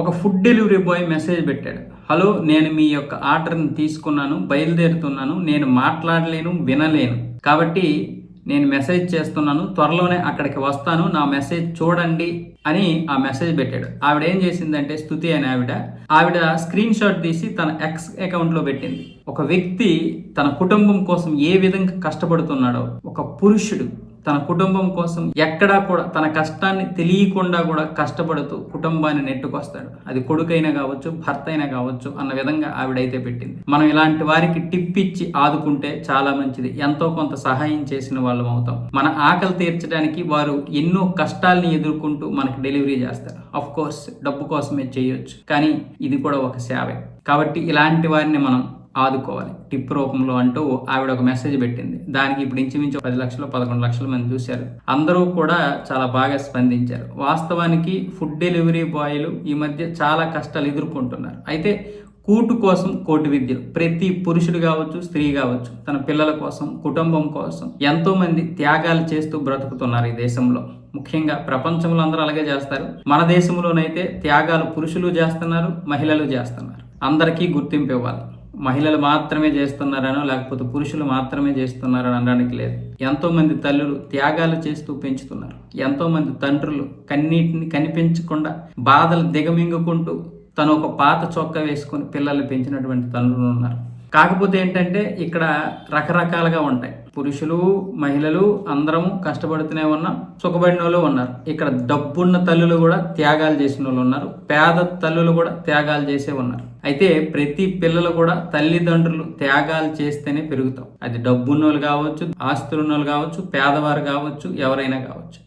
ఒక food delivery boy message పెట్టాడు. Hello నేను మీ యొక్క ఆర్డర్ని తీసుకున్నాను బయలుదేరుతున్నాను నేను మాట్లాడలేను వినలేను. కాబట్టి నేను మెసేజ్ చేస్తున్నాను త్వరలోనే అక్కడికి వస్తాను నా మెసేజ్ చూడండి అని ఆ మెసేజ్ పెట్టాడు. ఆవిడ ఏం చేసిందంటే స్థుతి అనే ఆవిడ ఆవిడ స్క్రీన్ షాట్ తీసి తన ఎక్స్ అకౌంట్లో పెట్టింది. ఒక వ్యక్తి తన కుటుంబం కోసం ఏ విధంగా కష్టపడుతున్నాడో ఒక పురుషుడు తన కుటుంబం కోసం ఎక్కడా కూడా తన కష్టాన్ని తెలియకుండా కూడా కష్టపడుతూ కుటుంబాన్ని నెట్టుకొస్తాడు. అది కొడుకైనా కావచ్చు భర్త అయినా కావచ్చు అన్న విధంగా ఆవిడైతే పెట్టింది. మనం ఇలాంటి వారికి టిప్ ఇచ్చి ఆదుకుంటే చాలా మంచిది. ఎంతో కొంత సహాయం చేసిన వాళ్ళం అవుతాం. మన ఆకలి తీర్చడానికి వారు ఎన్నో కష్టాల్ని ఎదుర్కొంటూ మనకి డెలివరీ చేస్తారు. అఫ్ కోర్స్ డబ్బు కోసమే చేయొచ్చు. కానీ ఇది కూడా ఒక సేవే. కాబట్టి ఇలాంటి వారిని మనం ఆదుకోవాలి. టిప్ రూపంలో అంటూ ఆవిడ ఒక మెసేజ్ పెట్టింది. దానికి ఇప్పుడు ఇంచుమించు పది లక్షలు పదకొండు లక్షల మంది చూశారు. అందరూ కూడా చాలా బాగా స్పందించారు. వాస్తవానికి ఫుడ్ డెలివరీ బాయ్లు ఈ మధ్య చాలా కష్టాలు ఎదుర్కొంటున్నారు. అయితే కూటు కోసం కోటి విద్యలు ప్రతి పురుషుడు కావచ్చు స్త్రీ కావచ్చు తన పిల్లల కోసం కుటుంబం కోసం ఎంతోమంది త్యాగాలు చేస్తూ బ్రతుకుతున్నారు ఈ దేశంలో. ముఖ్యంగా ప్రపంచంలో అందరూ అలాగే చేస్తారు. మన దేశంలోనైతే త్యాగాలు పురుషులు చేస్తున్నారు మహిళలు చేస్తున్నారు. అందరికీ గుర్తింపు ఇవ్వాలి. మహిళలు మాత్రమే చేస్తున్నారనో లేకపోతే పురుషులు మాత్రమే చేస్తున్నారని అనడానికి లేదు. ఎంతో మంది తల్లులు త్యాగాలు చేస్తూ పెంచుతున్నారు. ఎంతో మంది తండ్రులు కన్నీటిని కనిపించకుండా బాధలు దిగమింగుకుంటూ తను ఒక పాత చొక్కా వేసుకొని పిల్లల్ని పెంచినటువంటి తండ్రులు ఉన్నారు. కాకపోతే ఏంటంటే ఇక్కడ రకరకాలుగా ఉంటాయి. పురుషులు మహిళలు అందరము కష్టపడుతూనే ఉన్నాం సుఖపడిన వాళ్ళు ఉన్నారు. ఇక్కడ డబ్బున్న తల్లులు కూడా త్యాగాలు చేసిన వాళ్ళు ఉన్నారు. పేద తల్లులు కూడా త్యాగాలు చేసే ఉన్నారు. అయితే ప్రతి పిల్లలు కూడా తల్లిదండ్రులు త్యాగాలు చేస్తేనే పెరుగుతాం. అది డబ్బున్న వాళ్ళు కావచ్చు ఆస్తులున్న వాళ్ళు కావచ్చు పేదవారు కావచ్చు ఎవరైనా కావచ్చు.